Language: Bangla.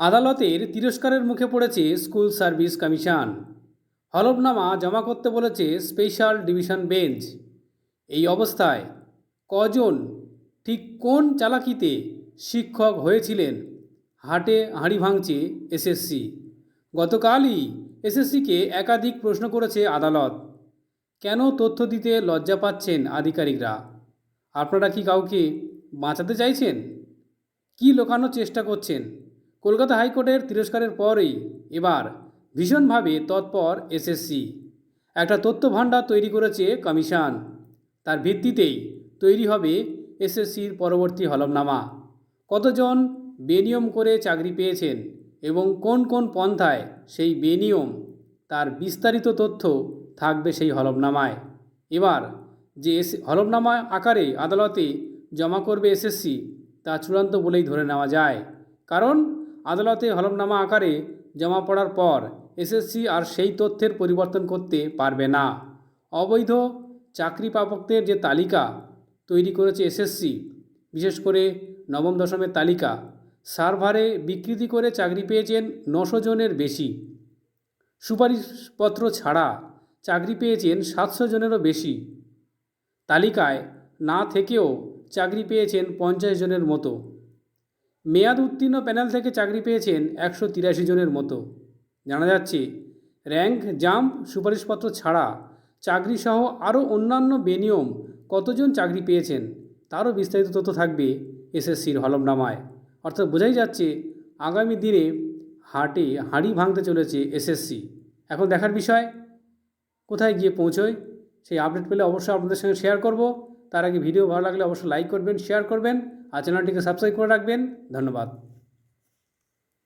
আদালতের তিরস্কারের মুখে পড়েছে স্কুল সার্ভিস কমিশন। হলফনামা জমা করতে বলেছে স্পেশাল ডিভিশন বেঞ্চ। এই অবস্থায় কজন, ঠিক কোন চালাকিতে শিক্ষক হয়েছিলেন, হাটে হাঁড়ি ভাঙছে এসএসসি। গতকালই এসএসসিকে একাধিক প্রশ্ন করেছে আদালত। কেন তথ্য দিতে লজ্জা পাচ্ছেন আধিকারিকরা? আপনারা কি কাউকে বাঁচাতে চাইছেন? কি লোকানোর চেষ্টা করছেন? কলকাতা হাইকোর্টের তিরস্কারের পরেই এবার ভীষণভাবে তৎপর এসএসসি। একটা তথ্য ভাণ্ডার তৈরি করেছে কমিশন। তার ভিত্তিতেই তৈরি হবে এসএসসির পরবর্তী হলফনামা। কতজন বেনিয়ম করে চাকরি পেয়েছেন এবং কোন কোন পন্থায় সেই বেনিয়ম, তার বিস্তারিত তথ্য থাকবে সেই হলফনামায়। এবার যে এস, হলফনামা আকারে আদালতে জমা করবে এসএসসি, তা চূড়ান্ত বলেই ধরে নেওয়া যায়। কারণ আদালতে হলফনামা আকারে জমা পড়ার পর এসএসসি আর সেই তথ্যের পরিবর্তন করতে পারবে না। অবৈধ চাকরি প্রাপকদের যে তালিকা তৈরি করেছে এসএসসি, বিশেষ করে নবম দশমের তালিকা, সার্ভারে বিকৃতি করে চাকরি পেয়েছেন নশো জনের বেশি। সুপারিশপত্র ছাড়া চাকরি পেয়েছেন সাতশো জনেরও বেশি। তালিকায় না থেকেও চাকরি পেয়েছেন পঞ্চাশ জনের মতো। মেয়াদ উত্তীর্ণ প্যানেল থেকে চাকরি পেয়েছেন একশো তিরাশি জনের মতো। জানা যাচ্ছে, র্যাঙ্ক জাম্প সুপারিশপত্র ছাড়া চাকরিসহ আরও অন্যান্য বেনিয়ম কতজন চাকরি পেয়েছেন তারও বিস্তারিত তথ্য থাকবে এসএসসির হলফনামায়। অর্থাৎ বোঝাই যাচ্ছে, আগামী দিনে হাটে হাঁড়ি ভাঙতে চলেছে এসএসসি। এখন দেখার বিষয়, কোথায় গিয়ে পৌঁছয় সেই আপডেট পেলে অবশ্যই আপনাদের সঙ্গে শেয়ার করব। তার আগে ভিডিও ভালো লাগলে অবশ্যই লাইক করবেন, শেয়ার করবেন। আর চ্যানেলটিকে সাবস্ক্রাইব করে রাখবেন। ধন্যবাদ।